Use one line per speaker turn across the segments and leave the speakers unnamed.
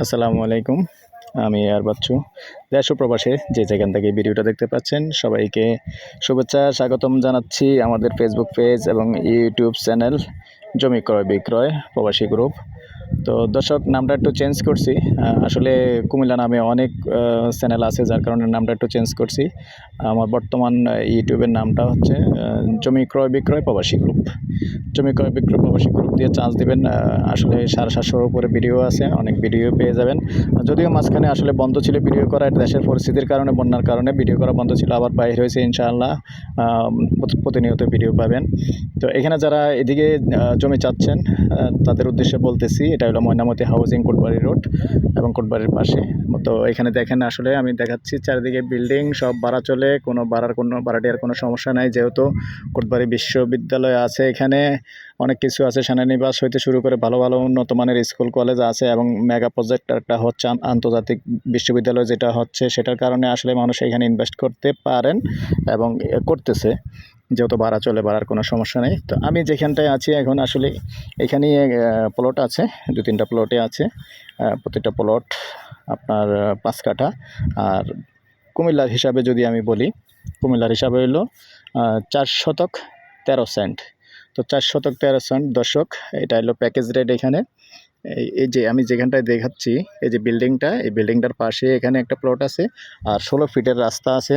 আসসালামু আলাইকুম। আমি আর বাচ্চু। দেশ প্রবাসে যে যেখান থেকে ভিডিওটা দেখতে পাচ্ছেন, সবাইকে শুভেচ্ছা, স্বাগতম জানাচ্ছি আমাদের ফেসবুক পেজ এবং ইউটিউব চ্যানেল জমি ক্রয় বিক্রয় প্রবাসী গ্রুপ তো দর্শক, নামটা একটু চেঞ্জ করছি। আসলে কুমিল্লা নামে অনেক চ্যানেল আছে, যার কারণে নামটা একটু চেঞ্জ করছি। আমার বর্তমান ইউটিউবের নামটা হচ্ছে জমি ক্রয় বিক্রয় প্রবাসী গ্রুপ। জমি ক্রয় বিক্রয় প্রবাসী গ্রুপ দিয়ে চান্স দিবেন আসলে সাড়ে সাতশোর উপরে ভিডিও আছে, অনেক ভিডিও পেয়ে যাবেন। যদিও মাঝখানে আসলে বন্ধ ছিল ভিডিও করা দেশের পরিস্থিতির কারণে, বন্যার কারণে ভিডিও করা বন্ধ ছিল, আবার বাইরে হয়েছে ইনশাআল্লাহ প্রতিনিয়ত ভিডিও পাবেন। তো এখানে যারা এদিকে জমি চাচ্ছেন তাদের উদ্দেশ্যে বলতেছি, এটা হলো ময়নামতি হাউজিং কোটবাড়ি রোড এবং কোটবাড়ির পাশে। তো এখানে দেখেন আসলে আমি দেখাচ্ছি চারিদিকে বিল্ডিং সব ভাড়া চলে, কোনো ভাড়ার কোনো, ভাড়াটিয়ার কোনো সমস্যা নাই, যেহেতু কোটবাড়ি বিশ্ববিদ্যালয় আছে এখানে, অনেক কিছু আছে, সেনানিবাস হইতে শুরু করে ভালো ভালো উন্নত মানের স্কুল কলেজ আছে এবং মেগা প্রজেক্ট একটা হচ্ছে আন্তর্জাতিক বিশ্ববিদ্যালয় যেটা হচ্ছে, সেটার কারণে আসলে মানুষ এখানে ইনভেস্ট করতে পারেন এবং করতেছে। যেহেতু ভাড়া চলে, ভাড়ার কোনো সমস্যা নেই। তো আমি যেখানটায় আছি এখন আসলে এখানে প্লট আছে দু তিনটা প্লটে আছে। প্রতিটা প্লট আপনার পাঁচ কাঠা। আর কুমিল্লার হিসাবে যদি আমি বলি, কুমিল্লার হিসাবে হলো চার শতক তেরো সেন্ট। তো চার শতক তেরো সেন্ট, দর্শক, এটা হলো প্যাকেজ রেট এখানে। এই যে আমি যেখানটায় দেখাচ্ছি, এই যে বিল্ডিংটা এই বিল্ডিংটার পাশে এখানে একটা প্লট আছে। আর ষোলো ফিটের রাস্তা আছে।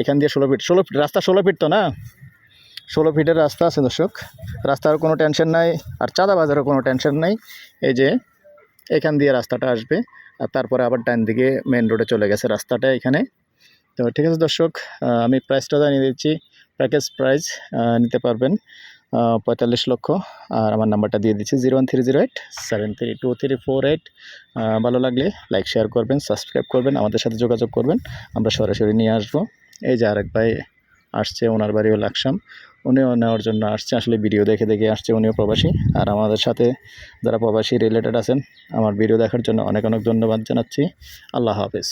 এখান দিয়ে ষোলো ফিট ষোলো ফিট রাস্তা ষোলো ফিট তো না? ষোলো ফিটের রাস্তা আছে দর্শক। রাস্তার কোনো টেনশন নাই আর চাঁদা বাজারও কোনো টেনশন নাই। এই যে এখান দিয়ে রাস্তাটা আসবে আর তারপরে আবার ডান দিকে মেন রোডে চলে গেছে রাস্তাটা এখানে। তো ঠিক আছে দর্শক আমি প্রাইসটা জানিয়ে দিচ্ছি। প্যাকেজ প্রাইস নিতে পারবেন পঁয়তাল্লিশ লক্ষ। আর আমার নাম্বারটা দিয়ে দিচ্ছি zero one three zero eight seven three two three four eight ভালো লাগলে লাইক শেয়ার করবেন সাবস্ক্রাইব করবেন, আমাদের সাথে যোগাযোগ করবেন। আমরা সরাসরি নিয়ে আসব। এই যে আরেক ভাই আসছে, ওনার বাড়িও লাকসাম। উনিও নেওয়ার জন্য আসছে, আসলে ভিডিও দেখে দেখে আসছে, উনিও প্রবাসী। আর আমাদের সাথে যারা প্রবাসী রিলেটেড আছেন, আমার ভিডিও দেখার জন্য অনেক অনেক ধন্যবাদ জানাচ্ছি। আল্লাহ হাফেজ।